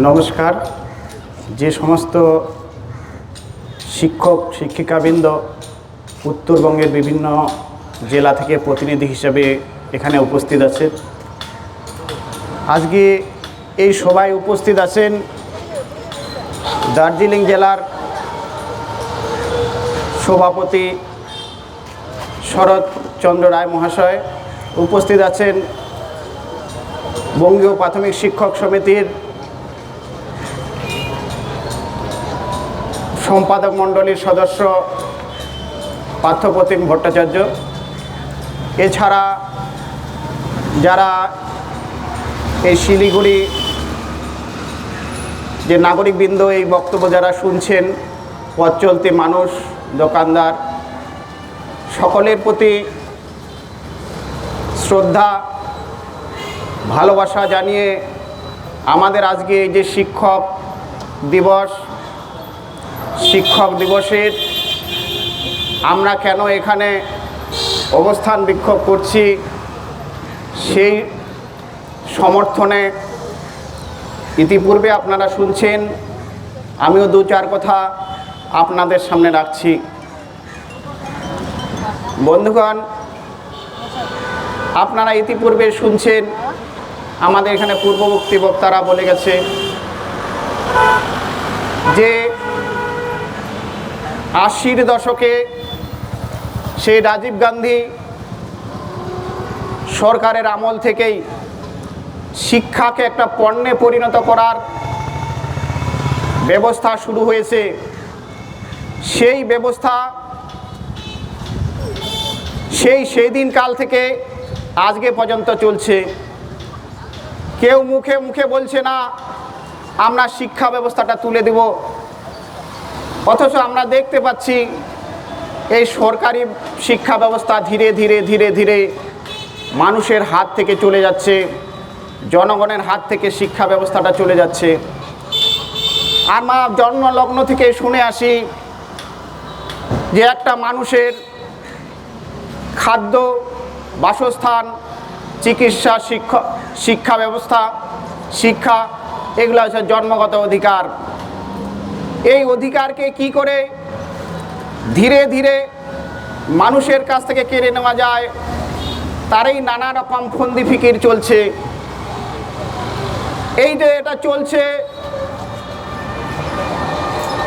নমস্কার। যে সমস্ত শিক্ষক, শিক্ষিকাবৃন্দ উত্তরবঙ্গের বিভিন্ন জেলা থেকে প্রতিনিধি হিসেবে এখানে উপস্থিত আছে। আজকে এই সভায় উপস্থিত আছেন দার্জিলিং জেলার সভাপতি শরৎচন্দ্র রায় মহাশয়। উপস্থিত আছেন বঙ্গীয় প্রাথমিক শিক্ষক সমিতির সম্পাদক মণ্ডলীর সদস্য পার্থপ্রতিম ভট্টাচার্য। এছাড়া যারা এই শিলিগুড়ি যে নাগরিকবৃন্দ এই বক্তব্য যারা শুনছেন, পথ চলতি মানুষ, দোকানদার, সকলের প্রতি শ্রদ্ধা, ভালোবাসা জানিয়ে আমাদের আজকে এই যে শিক্ষক দিবস শিক্ষক দিবসের আমরা কেন এখানে অবস্থান বিক্ষোভ করছি, সেই সমর্থনে ইতিপূর্বে আপনারা শুনছেন, আমিও দু চার কথা আপনাদের সামনে রাখছি। বন্ধুগণ, আপনারা ইতিপূর্বে শুনছেন, আমাদের এখানে পূর্ববর্তী বক্তারা বলে গেছে যে আশির দশকে সেই রাজীব গান্ধী সরকারের আমল থেকেই শিক্ষাকে একটা পণ্যে পরিণত করার ব্যবস্থা শুরু হয়েছে। সেই ব্যবস্থা সেই সেই দিন কাল থেকে আজকে পর্যন্ত চলছে। কেউ মুখে মুখে বলছে না, আমরা শিক্ষা ব্যবস্থাটা তুলে দেব। অথচ আমরা দেখতে পাচ্ছি এই সরকারি শিক্ষা ব্যবস্থা ধীরে ধীরে ধীরে ধীরে মানুষের হাত থেকে চলে যাচ্ছে, জনগণের হাত থেকে শিক্ষা ব্যবস্থাটা চলে যাচ্ছে। আর মা জন্মলগ্ন থেকে শুনে আসি যে একটা মানুষের খাদ্য, বাসস্থান, চিকিৎসা, শিক্ষা শিক্ষা ব্যবস্থা, শিক্ষা, এগুলো হচ্ছে জন্মগত অধিকার। এই অধিকারকে কি করে ধীরে ধীরে মানুষের কাছ থেকে কেড়ে নেওয়া যায়, তারই নানা রকম ফন্দি ফিকির চলছে। এই যে এটা চলছে,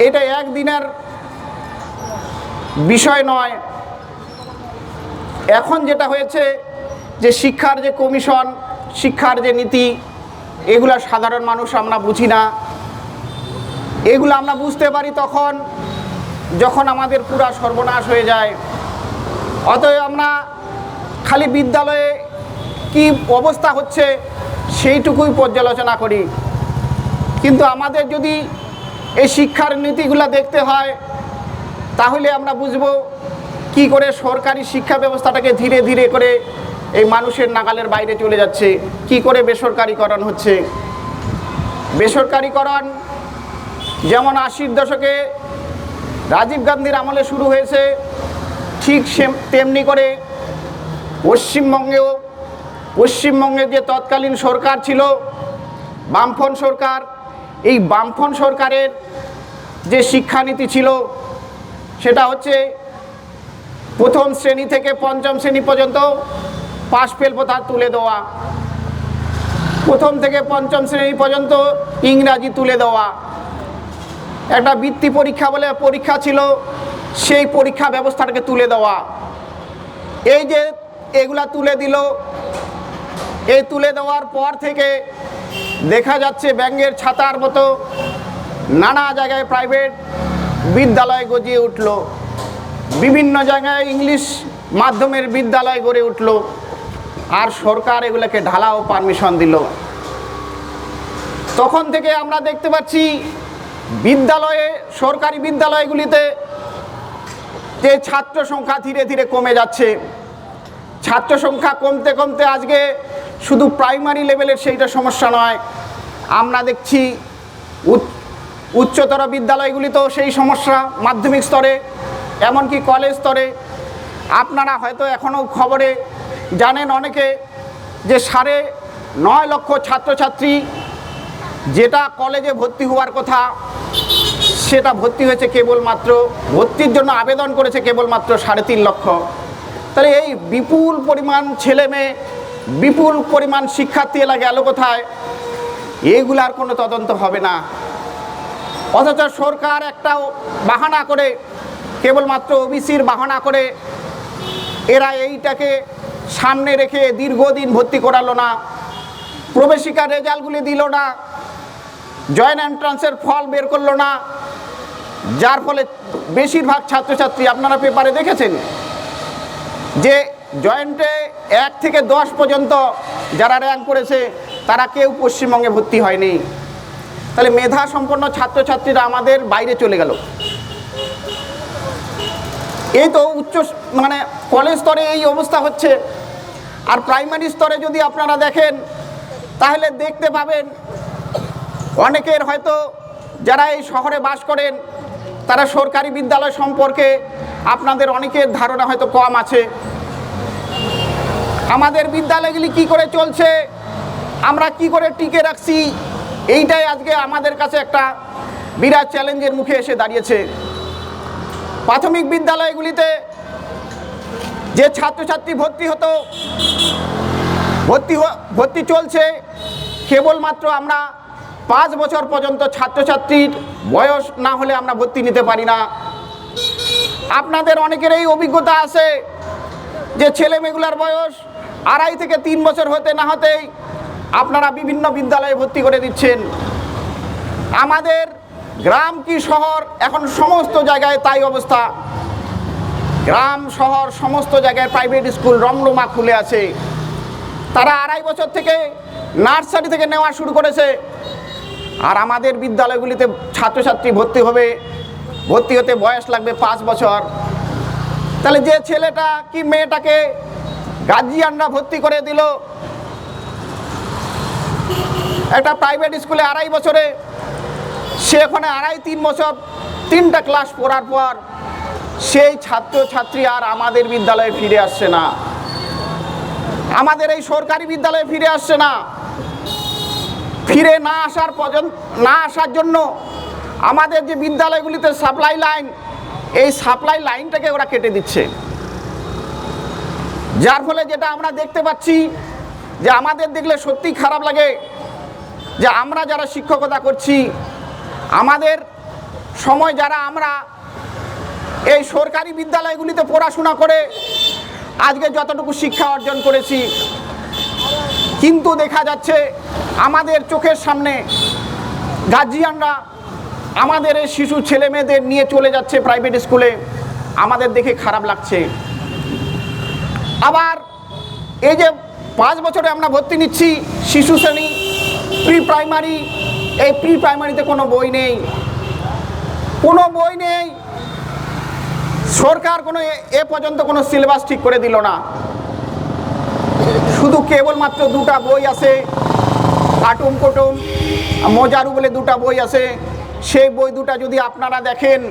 এটা একদিনের বিষয় নয়। এখন যেটা হয়েছে যে শিক্ষার যে কমিশন, শিক্ষার যে নীতি, এগুলো সাধারণ মানুষ আমরা বুঝি না। এগুলো আমরা বুঝতে পারি তখন, যখন আমাদের পুরা সর্বনাশ হয়ে যায়। অতএব আমরা খালি বিদ্যালয়ে কি অবস্থা হচ্ছে সেইটুকুই পর্যালোচনা করি। কিন্তু আমাদের যদি এই শিক্ষার নীতিগুলো দেখতে হয়, তাহলে আমরা বুঝব কি করে সরকারি শিক্ষা ব্যবস্থাটাকে ধীরে ধীরে করে এই মানুষের নাগালের বাইরে চলে যাচ্ছে, কি করে বেসরকারিকরণ হচ্ছে। বেসরকারিকরণ যেমন আশির দশকে রাজীব গান্ধীর আমলে শুরু হয়েছে, ঠিক সে- তেমনি করে পশ্চিমবঙ্গেও পশ্চিমবঙ্গের যে তৎকালীন সরকার ছিল, বামফ্রন্ট সরকার, এই বামফ্রন্ট সরকারের যে শিক্ষানীতি ছিল, সেটা হচ্ছে প্রথম শ্রেণি থেকে পঞ্চম শ্রেণি পর্যন্ত পাশ ফেল প্রথা তুলে দেওয়া। প্রথম থেকে পঞ্চম শ্রেণি পর্যন্ত ইংরাজি তুলে দেওয়া। একটা বৃত্তি পরীক্ষা বলে পরীক্ষা ছিল, সেই পরীক্ষা ব্যবস্থাটাকে তুলে দেওয়া। এই যে এগুলা তুলে দিল, এই তুলে দেওয়ার পর থেকে দেখা যাচ্ছে ব্যাঙ্গের ছাতার মতো নানা জায়গায় প্রাইভেট বিদ্যালয় গজিয়ে উঠল। বিভিন্ন জায়গায় ইংলিশ মাধ্যমের বিদ্যালয় গড়ে উঠল আর সরকার এগুলোকে ঢালাও পারমিশন দিল। তখন থেকে আমরা দেখতে পাচ্ছি বিদ্যালয়ে, সরকারি বিদ্যালয়গুলিতে যে ছাত্র সংখ্যা ধীরে ধীরে কমে যাচ্ছে, ছাত্র সংখ্যা কমতে কমতে আজকে শুধু প্রাইমারি লেভেলের সেইটা সমস্যা নয়, আমরা দেখছি উচ্চ- উচ্চতর বিদ্যালয়গুলিতেও সেই সমস্যা মাধ্যমিক স্তরে, এমনকি কলেজ স্তরে। আপনারা হয়তো এখনও খবরে জানেন অনেকে যে সাড়ে নয় লক্ষ ছাত্রছাত্রী যেটা কলেজে ভর্তি হওয়ার কথা, সেটা ভর্তি হয়েছে কেবলমাত্র, ভর্তির জন্য আবেদন করেছে কেবলমাত্র সাড়ে তিন লক্ষ। তাহলে এই বিপুল পরিমাণ ছেলে মেয়ে, বিপুল পরিমাণ শিক্ষার্থী এলা গেল কোথায়? এইগুলার কোনো তদন্ত হবে না। অথচ সরকার একটা বাহানা করে, কেবলমাত্র ওবিসির বাহানা করে, এরা এইটাকে সামনে রেখে দীর্ঘদিন ভর্তি করালো না, প্রবেশিকার রেজাল্টগুলি দিল না। জয়েন্ট এন্ট্রান্সের ফল বের করল না। যার ফলে বেশিরভাগ ছাত্রছাত্রী আপনারা পেপারে দেখেছেন যে জয়েন্টে এক থেকে দশ পর্যন্ত যারা র্যাঙ্ক করেছে, তারা কেউ পশ্চিমবঙ্গে ভর্তি হয়নি। তাহলে মেধা সম্পন্ন ছাত্রছাত্রীরা আমাদের বাইরে চলে গেল। এই তো উচ্চ মানে কলেজ স্তরে এই অবস্থা হচ্ছে। আর প্রাইমারি স্তরে যদি আপনারা দেখেন, তাহলে দেখতে পাবেন অনেকের হয়তো যারা এই শহরে বাস করেন, তারা সরকারি বিদ্যালয় সম্পর্কে আপনাদের অনেকের ধারণা হয়তো কম আছে। আমাদের বিদ্যালয়গুলি কি করে চলছে, আমরা কি করে টিকে রাখছি, এইটাই আজকে আমাদের কাছে একটা বিরাট চ্যালেঞ্জের মুখে এসে দাঁড়িয়েছে। প্রাথমিক বিদ্যালয়গুলিতে যে ছাত্রছাত্রী ভর্তি হতো, ভর্তি ভর্তি চলছে, কেবলমাত্র আমরা পাঁচ বছর পর্যন্ত ছাত্রছাত্রীর বয়স না হলে আমরা ভর্তি নিতে পারি না। আপনাদের অনেকের এই অভিজ্ঞতা আছে যে ছেলে মেয়েগুলার বয়স আড়াই থেকে তিন বছর হতে না হতেই আপনারা বিভিন্ন বিদ্যালয়ে ভর্তি করে দিচ্ছেন। আমাদের গ্রাম কি শহর? এখন সমস্ত জায়গায় তাই অবস্থা। গ্রাম, শহর, সমস্ত জায়গায় প্রাইভেট স্কুল রমরমা খুলে আছে। তারা আড়াই বছর থেকে নার্সারি থেকে নেওয়া শুরু করেছে। আর আমাদের বিদ্যালয়গুলিতে ছাত্রছাত্রী ভর্তি হবে, ভর্তি হতে বয়স লাগবে পাঁচ বছর। তাহলে যে ছেলেটা কি মেয়েটাকে গার্জিয়ানরা ভর্তি করে দিল? একটা প্রাইভেট স্কুলে আড়াই বছরে, সে ওখানে আড়াই তিন বছর, তিনটা ক্লাস পড়ার পর সেই ছাত্র ছাত্রী আর আমাদের বিদ্যালয়ে ফিরে আসছে না। আমাদের এই সরকারি বিদ্যালয়ে ফিরে আসছে না। ফিরে না আসার পর্যন্ত না আসার জন্য আমাদের যে বিদ্যালয়গুলিতে সাপ্লাই লাইন এই সাপ্লাই লাইনটাকে ওরা কেটে দিচ্ছে। যার ফলে যেটা আমরা দেখতে পাচ্ছি যে আমাদের দেখলে সত্যি খারাপ লাগে যে আমরা যারা শিক্ষকতা করছি, আমাদের সময় যারা আমরা এই সরকারি বিদ্যালয়গুলিতে পড়াশোনা করে আজকে যতটুকু শিক্ষা অর্জন করেছি, কিন্তু দেখা যাচ্ছে আমাদের চোখের সামনে গার্জিয়ানরা আমাদের এই শিশু ছেলে মেয়েদের নিয়ে চলে যাচ্ছে প্রাইভেট স্কুলে। আমাদের দেখে খারাপ লাগছে। আবার এই যে পাঁচ বছরে আমরা ভর্তি নিচ্ছি শিশু শ্রেণি প্রি প্রাইমারি এই প্রি প্রাইমারিতে কোনো বই নেই। কোনো বই নেই। সরকার কোনো এ- পর্যন্ত কোনো সিলেবাস ঠিক করে দিল না। শুধু কেবলমাত্র দুটা বই আছে। আটুম কুটুম মজারু বলে দুটা বই আছে। সেই বই দুটা যদি আপনারা দেখেন,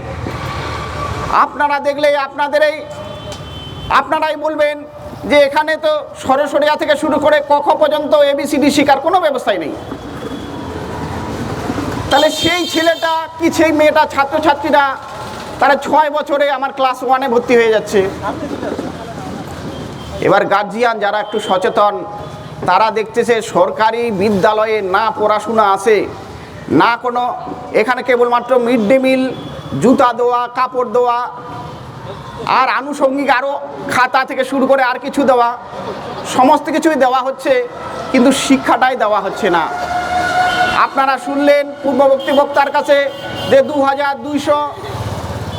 আপনারা দেখলে আপনাদের এই আপনারাই বলবেন যে এখানে তো সরসরিয়া থেকে শুরু করে কখ পর্যন্ত এবিসিডি শিকার কোনো ব্যবস্থাই নেই। তাহলে সেই ছেলেটা কি সেই মেয়েটা ছাত্রছাত্রীরা তারা ছয় বছরে আমার ক্লাস ওয়ানে ভর্তি হয়ে যাচ্ছে? এবার গার্জিয়ান যারা একটু সচেতন তারা দেখতেছে সরকারি বিদ্যালয়ে না পড়াশোনা আছে, না কোনো, এখানে কেবলমাত্র মিড ডে মিল, জুতা দেওয়া, কাপড় দেওয়া, আর আনুষঙ্গিক আরও খাতা থেকে শুরু করে আর কিছু দেওয়া, সমস্ত কিছুই দেওয়া হচ্ছে, কিন্তু শিক্ষাটাই দেওয়া হচ্ছে না। আপনারা শুনলেন পূর্ববর্তী বক্তার কাছে যে দু হাজার দুইশো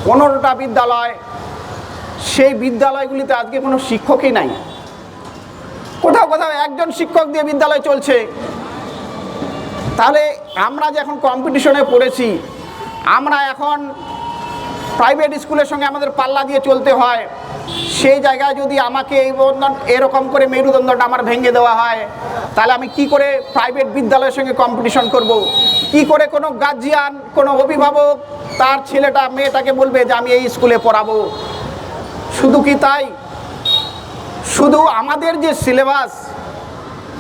পনেরোটা বিদ্যালয়, সেই বিদ্যালয়গুলিতে আজকে কোনো শিক্ষকই নাই। কোথাও কোথাও একজন শিক্ষক দিয়ে বিদ্যালয় চলছে। তাহলে আমরা যে এখন কম্পিটিশনে পড়েছি, আমরা এখন প্রাইভেট স্কুলের সঙ্গে আমাদের পাল্লা দিয়ে চলতে হয়। সেই জায়গায় যদি আমাকে এই বন্ধন, এরকম করে মেরুদণ্ডটা আমার ভেঙে দেওয়া হয়, তাহলে আমি কি করে প্রাইভেট বিদ্যালয়ের সঙ্গে কম্পিটিশন করব। কি করে কোনো গার্জিয়ান কোনো অভিভাবক তার ছেলেটা, মেয়েটাকে বলবে যে আমি এই স্কুলে পড়াবো? শুধু কি তাই? শুধু আমাদের যে সিলেবাস,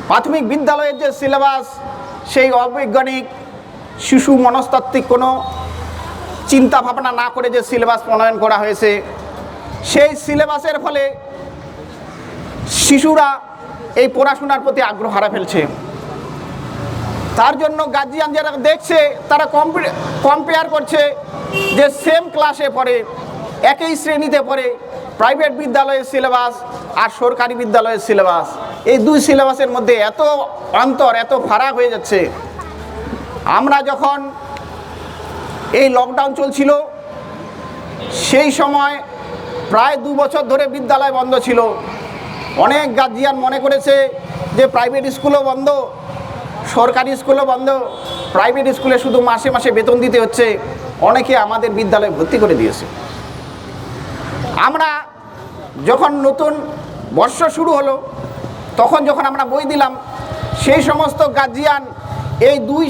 প্রাথমিক বিদ্যালয়ের যে সিলেবাস, সেই অবৈজ্ঞানিক, শিশু মনস্তাত্ত্বিক কোনো চিন্তা ভাবনা না করে যে সিলেবাস প্রণয়ন করা হয়েছে, সেই সিলেবাসের ফলে শিশুরা এই পড়াশোনার প্রতি আগ্রহ হারা ফেলছে। তার জন্য গার্জিয়ান যারা দেখছে, তারা কম্পেয়ার করছে যে সেম ক্লাসে পড়ে, একই শ্রেণীতে পড়ে প্রাইভেট বিদ্যালয়ের সিলেবাস আর সরকারি বিদ্যালয়ের সিলেবাস। এই দুই সিলেবাসের মধ্যে এত অন্তর, এত ফারাক হয়ে যাচ্ছে। আমরা যখন এই লকডাউন চলছিল, সেই সময় প্রায় দু বছর ধরে বিদ্যালয় বন্ধ ছিল। অনেক গার্জিয়ান মনে করেছে যে প্রাইভেট স্কুলও বন্ধ, সরকারি স্কুলও বন্ধ। প্রাইভেট স্কুলে শুধু মাসে মাসে বেতন দিতে হচ্ছে। অনেকে আমাদের বিদ্যালয়ে ভর্তি করে দিয়েছে। আমরা যখন নতুন বর্ষ শুরু হলো, তখন যখন আমরা বই দিলাম, সেই সমস্ত গার্জিয়ান এই দুই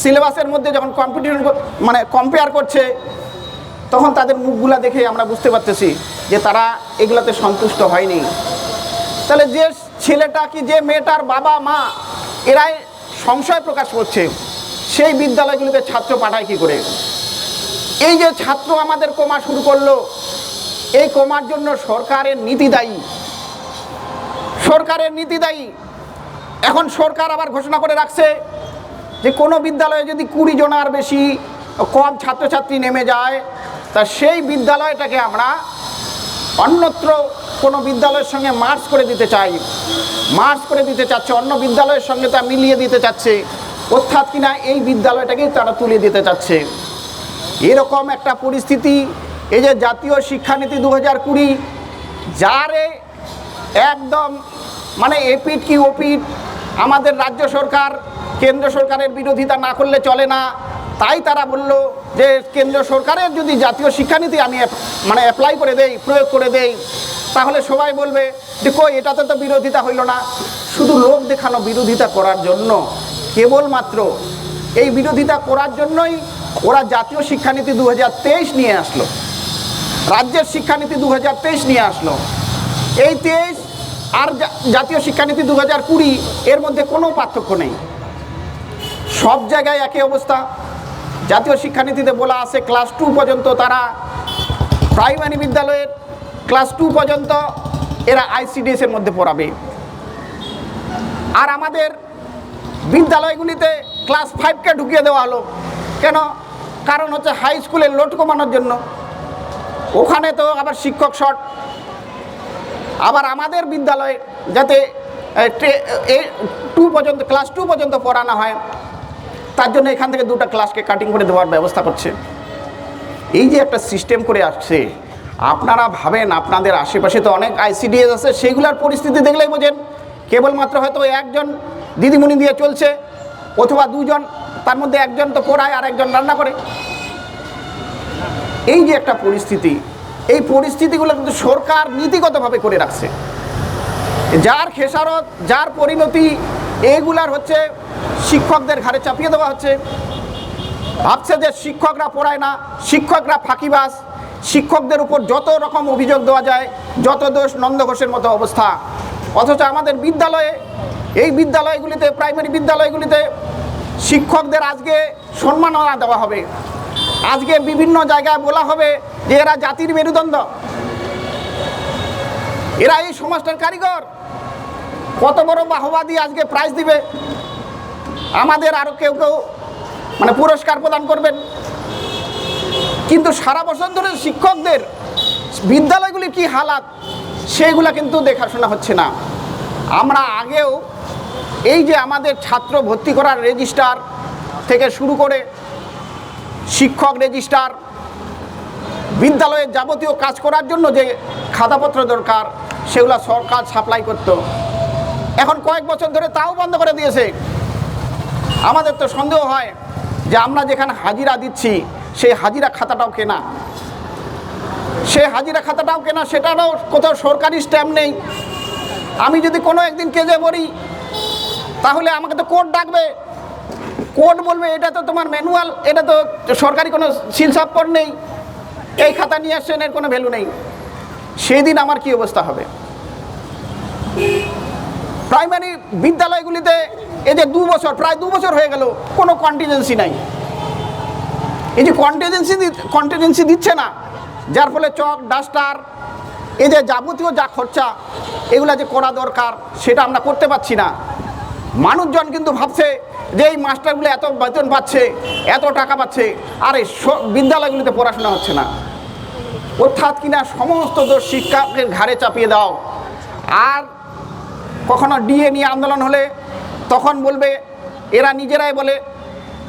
সিলেবাসের মধ্যে যখন কম্পিটিশন মানে কম্পেয়ার করছে, তখন তাদের মুখগুলা দেখে আমরা বুঝতে পারতেছি যে তারা এগুলোতে সন্তুষ্ট হয়নি। তাহলে যে ছেলেটা কি যে মেয়েটার বাবা, মা, এরাই সংশয় প্রকাশ করছে, সেই বিদ্যালয়গুলিতে ছাত্র পাঠায় কি করে? এই যে ছাত্র আমাদের কমা শুরু করল এই কমার জন্য সরকারের নীতি দায়ী। সরকারের নীতি দায়ী। এখন সরকার আবার ঘোষণা করে রাখছে যে কোনো বিদ্যালয়ে যদি কুড়ি জন আর বেশি কম ছাত্রছাত্রী নেমে যায়, তা সেই বিদ্যালয়টাকে আমরা অন্যত্র কোনো বিদ্যালয়ের সঙ্গে মার্চ করে দিতে চাই। মার্চ করে দিতে চাচ্ছে, অন্য বিদ্যালয়ের সঙ্গে তা মিলিয়ে দিতে চাচ্ছে। অর্থাৎ কিনা এই বিদ্যালয়টাকেই তারা তুলে দিতে চাচ্ছে। এরকম একটা পরিস্থিতি এই যে জাতীয় শিক্ষানীতি দু হাজার কুড়ি, যারে একদম মানে এপিট কি ওপিট আমাদের রাজ্য সরকার, কেন্দ্র সরকারের বিরোধিতা না করলে চলে না। তাই তারা বলল যে, কেন্দ্র সরকারের যদি জাতীয় শিক্ষানীতি আমি মানে অ্যাপ্লাই করে দেই, প্রয়োগ করে দেই, তাহলে সবাই বলবে যে কই এটাতে তো বিরোধিতা হইল না। শুধু লোক দেখানো বিরোধিতা করার জন্য, কেবলমাত্র এই বিরোধিতা করার জন্যই ওরা জাতীয় শিক্ষানীতি দু হাজার তেইশ নিয়ে আসলো। রাজ্যের শিক্ষানীতি দু হাজার তেইশ নিয়ে আসলো। এই তেইশ আর জাতীয় শিক্ষানীতি দু হাজার কুড়ি, এর মধ্যে কোনো পার্থক্য নেই। সব জায়গায় একই অবস্থা। জাতীয় শিক্ষানীতিতে বলা আছে, ক্লাস টু পর্যন্ত তারা প্রাইমারি বিদ্যালয়ের, ক্লাস টু পর্যন্ত এরা আইসিডিএস এর মধ্যে পড়াবে। আর আমাদের বিদ্যালয়গুলিতে ক্লাস ফাইভকে ঢুকিয়ে দেওয়া হলো। কেন? কারণ হচ্ছে হাই স্কুলের লোড কমানোর জন্য। ওখানে তো আবার শিক্ষক শর্ট আবার আমাদের বিদ্যালয়ে যাতে টু পর্যন্ত, ক্লাস টু পর্যন্ত পড়ানো হয়, তার জন্য এখান থেকে দুটো ক্লাসকে কাটিং করে দেওয়ার ব্যবস্থা করছে। এই যে একটা সিস্টেম করে আসছে, আপনারা ভাবেন আপনাদের আশেপাশে তো অনেক আইসিডিএস আছে সেইগুলোর পরিস্থিতি দেখলেই বোঝেন। কেবলমাত্র হয়তো একজন দিদিমণি দিয়ে চলছে, অথবা দুজন তার মধ্যে একজন তো পড়ায় আর একজন রান্না করে। এই যে একটা পরিস্থিতি, এই পরিস্থিতিগুলো কিন্তু সরকার নীতিগতভাবে করে রাখছে। যার খেসারত, যার পরিণতি এইগুলার হচ্ছে শিক্ষকদের ঘাড়ে চাপিয়ে দেওয়া হচ্ছে। ভাবছে যে শিক্ষকরা পড়ায় না, শিক্ষকরা ফাঁকিবাস শিক্ষকদের উপর যত রকম অভিযোগ দেওয়া যায়, যত দোষ নন্দ ঘোষের মতো অবস্থা। অথচ আমাদের বিদ্যালয়ে, এই বিদ্যালয়গুলিতে, প্রাইমারি বিদ্যালয়গুলিতে শিক্ষকদের আজকে সম্মাননা দেওয়া হবে। আজকে বিভিন্ন জায়গায় বলা হবে যে এরা জাতির মেরুদণ্ড। এরা এই সমাজটার কারিগর। কত বড় বাহবাদী আজকে প্রাইজ দিবে। আমাদের আরও কেউ কেউ মানে পুরস্কার প্রদান করবেন। কিন্তু সারা বছর ধরে শিক্ষকদের বিদ্যালয়গুলির কি হালাত, সেইগুলা কিন্তু দেখাশোনা হচ্ছে না। আমরা আগেও এই যে আমাদের ছাত্র ভর্তি করার রেজিস্টার থেকে শুরু করে শিক্ষক রেজিস্টার বিদ্যালয়ের যাবতীয় কাজ করার জন্য যে খাতাপত্র দরকার, সেগুলো সরকার সাপ্লাই করতো। এখন কয়েক বছর ধরে তাও বন্ধ করে দিয়েছে। আমাদের তো সন্দেহ হয় যে আমরা যেখানে হাজিরা দিচ্ছি, সেই হাজিরা খাতাটাও কেনা। সে হাজিরা খাতাটাও কেনা, সেটারও কোথাও সরকারি স্ট্যাম্প নেই। আমি যদি কোনো একদিন কেজে পড়ি তাহলে আমাকে তো কোর্ট ডাকবে। কোর্ট বলবে, এটা তো তোমার ম্যানুয়াল এটা তো সরকারি কোনো শিলসাপ্পর নেই। এই খাতা নিয়ে আসছেন, এর কোনো ভ্যালু নেই। সেই দিন আমার কি অবস্থা হবে? প্রাইমারি বিদ্যালয়গুলিতে এই যে দু বছর, প্রায় দু বছর হয়ে গেল, কোনো কন্টিজেন্সি নাই। এই যে কন্টিজেন্সি কন্টিজেন্সি দিচ্ছে না, যার ফলে চক, ডাস্টার, এই যে যাবতীয় যা খরচা, এগুলা যে করা দরকার, সেটা আমরা করতে পারছি না। মানুষজন কিন্তু ভাবছে যে এই মাস্টারগুলো এত বেতন পাচ্ছে, এত টাকা পাচ্ছে, আর এই বিদ্যালয়গুলিতে পড়াশোনা হচ্ছে না। অর্থাৎ কিনা সমস্ত দোষ শিক্ষকের ঘাড়ে চাপিয়ে দাও। আর কখনো ডিএ নিয়ে আন্দোলন হলে তখন বলবে, এরা নিজেরাই বলে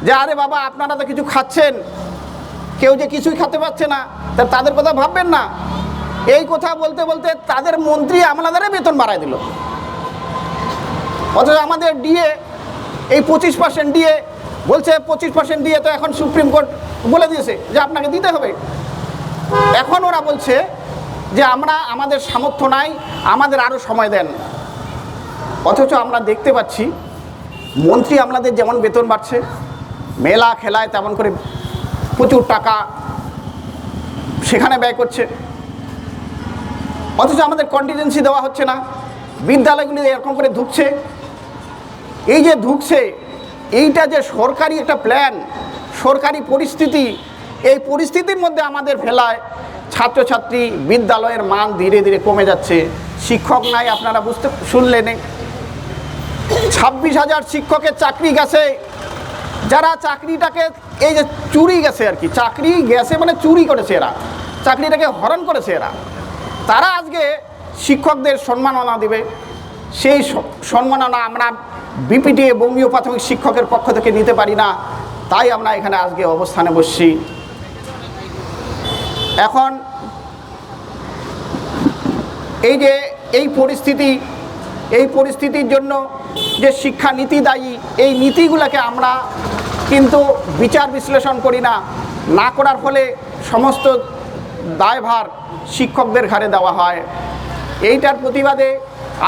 যে, আরে বাবা, আপনারা তো কিছু খাচ্ছেন। কেউ যে কিছুই খেতে পাচ্ছে না, তা তাদের কথা ভাববেন না। এই কথা বলতে বলতে তাদের মন্ত্রী আমলাদারে বেতন বাড়ায় দিল। অথচ আমাদের ডিএ এই পঁচিশ পার্সেন্ট দিয়ে, বলছে পঁচিশ পার্সেন্ট দিয়ে তো এখন সুপ্রিম কোর্ট বলে দিয়েছে যে আপনাকে দিতে হবে। এখন ওরা বলছে যে আমরা, আমাদের সামর্থ্য নাই, আমাদের আরও সময় দেন। অথচ আমরা দেখতে পাচ্ছি, মন্ত্রী আমলাদের যেমন বেতন বাড়ছে, মেলা খেলায় তেমন করে প্রচুর টাকা সেখানে ব্যয় করছে। অথচ আমাদের কন্টিজেন্সি দেওয়া হচ্ছে না, বিদ্যালয়গুলি এরকম করে ঢুকছে এই যে ঢুকছে, এইটা যে সরকারি একটা প্ল্যান সরকারি পরিস্থিতি, এই পরিস্থিতির মধ্যে আমাদের ফেলায় ছাত্রছাত্রী বিদ্যালয়ের মান ধীরে ধীরে কমে যাচ্ছে। শিক্ষক নাই, আপনারা বুঝতে শুনলেন। ছাব্বিশ হাজার শিক্ষকের চাকরি গেছে। যারা চাকরিটাকে, এই যে চুরি গেছে আর কি, চাকরি গেছে মানে চুরি করেছে এরা। চাকরিটাকে হরণ করেছে এরা। তারা আজকে শিক্ষকদের সম্মাননা দিবে। সেই সম্মাননা আমরা বিপিটিএ বঙ্গীয় প্রাথমিক শিক্ষকের পক্ষ থেকে নিতে পারি না, তাই আমরা এখানে আজকে অবস্থানে বসছি। এখন এই যে এই পরিস্থিতি, এই পরিস্থিতির জন্য যে শিক্ষা নীতি দায়ী, এই নীতিগুলোকে আমরা কিন্তু বিচার বিশ্লেষণ করি না না করার ফলে সমস্ত দায়ভার শিক্ষকদের ঘাড়ে দেওয়া হয়। এইটার প্রতিবাদে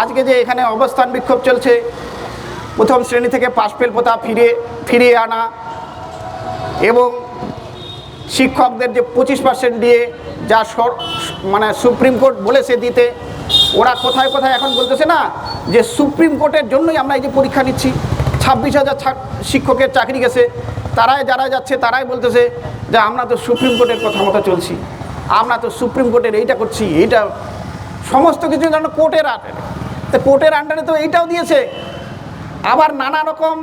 আজকে যে এখানে অবস্থান বিক্ষোভ চলছে প্রথম শ্রেণি থেকে পাশ ফেল প্রথা ফিরে, ফিরিয়ে আনা এবং শিক্ষকদের যে পঁচিশ পার্সেন্ট দিয়ে যা সর- মানে সুপ্রিম কোর্ট বলেছে দিতে, ওরা কোথায় কোথায় এখন বলতেছে না যে সুপ্রিম কোর্টের জন্যই আমরা এই যে পরীক্ষা নিচ্ছি। ছাব্বিশ হাজার শিক্ষকের চাকরি গেছে, তারাই যারা যাচ্ছে তারাই বলতেছে যে আমরা তো সুপ্রিম কোর্টের কথা মতো চলছি, আমরা তো সুপ্রিম কোর্টের এইটা করছি, এইটা সমস্ত কিছু যেন কোর্টের আন্ডারে। তো কোর্টের আন্ডারে তো এইটাও দিয়েছে আবার নানা রকম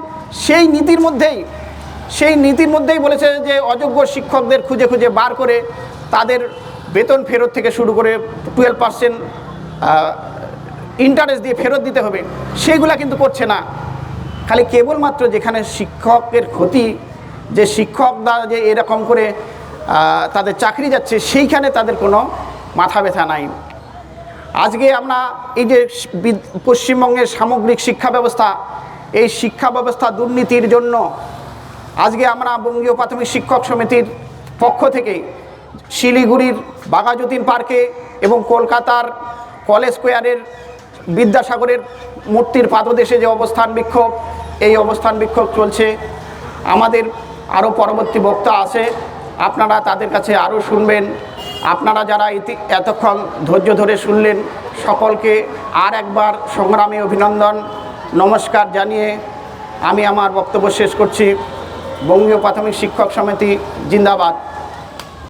সেই নীতির মধ্যেই, সেই নীতির মধ্যেই বলেছে যে অযোগ্য শিক্ষকদের খুঁজে খুঁজে বার করে তাদের বেতন ফেরত থেকে শুরু করে টুয়েলভ পার্সেন্ট ইন্টারেস্ট দিয়ে ফেরত দিতে হবে। সেইগুলা কিন্তু করছে না। খালি কেবলমাত্র যেখানে শিক্ষকের ক্ষতি, যে শিক্ষকরা যে এরকম করে তাদের চাকরি যাচ্ছে, সেইখানে তাদের কোনো মাথা ব্যথা নাই। আজকে আমরা এই যে পশ্চিমবঙ্গের সামগ্রিক শিক্ষা ব্যবস্থা এই শিক্ষা ব্যবস্থা দুর্নীতির জন্য আজকে আমরা বঙ্গীয় প্রাথমিক শিক্ষক সমিতির পক্ষ থেকে শিলিগুড়ির বাঘাযতীন পার্কে এবং কলকাতার কলেজ স্কোয়ারের বিদ্যাসাগরের মূর্তির পাদদেশে যে অবস্থান বিক্ষোভ, এই অবস্থান বিক্ষোভ চলছে। আমাদের আরও পরবর্তী বক্তা আছে, আপনারা তাদের কাছে আরও শুনবেন। আপনারা যারা ইতি, এতক্ষণ ধৈর্য ধরে শুনলেন, সকলকে আর একবার সংগ্রামী অভিনন্দন। নমস্কার জানিয়ে আমি আমার বক্তব্য শেষ করছি। বঙ্গীয় প্রাথমিক শিক্ষক সমিতি জিন্দাবাদ।